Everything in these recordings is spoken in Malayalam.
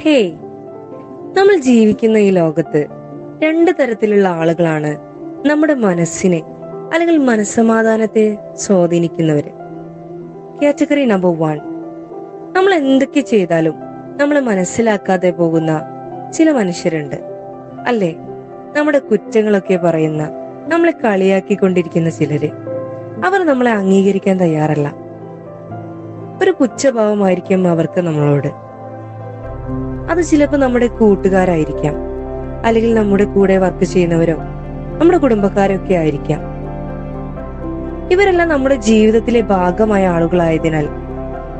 ഹേയ് നമ്മൾ ജീവിക്കുന്ന ഈ ലോകത്ത് രണ്ട് തരത്തിലുള്ള ആളുകളാണ് നമ്മുടെ മനസ്സിനെ അല്ലെങ്കിൽ മനസ്സമാധാനത്തെ സ്വാധീനിക്കുന്നവര്. കാറ്റഗറി നമ്പർ വൺ നമ്മൾ എന്തൊക്കെ ചെയ്താലും നമ്മളെ മനസ്സിലാക്കാതെ പോകുന്ന ചില മനുഷ്യരുണ്ട്. അല്ലേ? നമ്മുടെ കുറ്റങ്ങളൊക്കെ പറയുന്ന നമ്മളെ കളിയാക്കിക്കൊണ്ടിരിക്കുന്ന ചിലര്. അവർ നമ്മളെ അംഗീകരിക്കാൻ തയ്യാറല്ല. ഒരു പുച്ഛഭാവമായിരിക്കും അവർക്ക് നമ്മളോട്. അത് ചിലപ്പോൾ നമ്മുടെ കൂട്ടുകാരായിരിക്കാം. അല്ലെങ്കിൽ നമ്മുടെ കൂടെ വർക്ക് ചെയ്യുന്നവരോ നമ്മുടെ കുടുംബക്കാരൊക്കെ ആയിരിക്കാം. ഇവരെല്ലാം നമ്മുടെ ജീവിതത്തിലെ ഭാഗമായ ആളുകളായതിനാൽ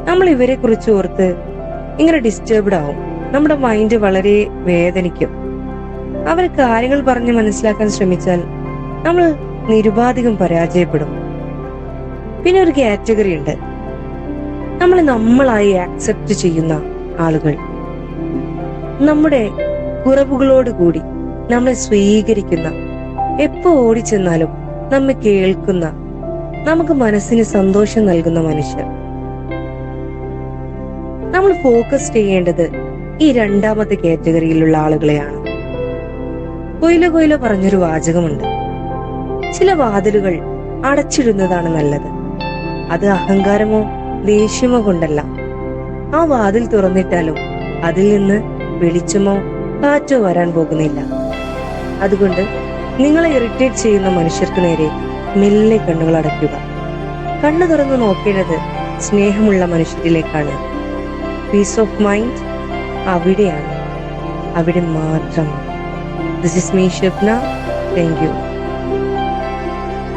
നമ്മൾ ഇവരെ കുറിച്ച് ഓർത്ത് ഇങ്ങനെ ഡിസ്റ്റർബ്ഡ് ആവും. നമ്മുടെ മൈൻഡ് വളരെ വേദനിക്കും. അവർ കാര്യങ്ങൾ പറഞ്ഞ് മനസ്സിലാക്കാൻ ശ്രമിച്ചാൽ നമ്മൾ നിരുപാധികം പരാജയപ്പെടും. പിന്നെ ഒരു കാറ്റഗറി ഉണ്ട്. നമ്മൾ നമ്മളായി ആക്സെപ്റ്റ് ചെയ്യുന്ന ആളുകൾ. നമ്മുടെ കുറവുകളോട് കൂടി നമ്മളെ സ്വീകരിക്കുന്ന എപ്പോ ഓടിച്ചെന്നാലും നമ്മെ കേൾക്കുന്ന നമുക്ക് മനസ്സിന് സന്തോഷം നൽകുന്ന മനുഷ്യർ. നമ്മൾ ഫോക്കസ് ചെയ്യേണ്ടത് ഈ രണ്ടാമത്തെ കാറ്റഗറിയിലുള്ള ആളുകളെയാണ്. കൊയിലോ കൊയിലോ പറഞ്ഞൊരു വാചകമുണ്ട്. ചില വാതിലുകൾ അടച്ചിടുന്നതാണ് നല്ലത്. അത് അഹങ്കാരമോ ദേഷ്യമോ കൊണ്ടല്ല. ആ വാതിൽ തുറന്നിട്ടാലും അതിൽ നിന്ന് വെളിച്ചമോ കാറ്റോ വരാൻ പോകുന്നില്ല. അതുകൊണ്ട് നിങ്ങളെ ഇറിറ്റേറ്റ് ചെയ്യുന്ന മനുഷ്യർക്ക് നേരെ മെല്ലെ കണ്ണുകൾ അടയ്ക്കുക. കണ്ണു തുറന്ന് നോക്കേണ്ടത് സ്നേഹമുള്ള മനുഷ്യരിലേക്കാണ്. പീസ് ഓഫ് മൈൻഡ് അവിടെയാണ്. അവിടെ മാത്രം. This is me Shefna thank you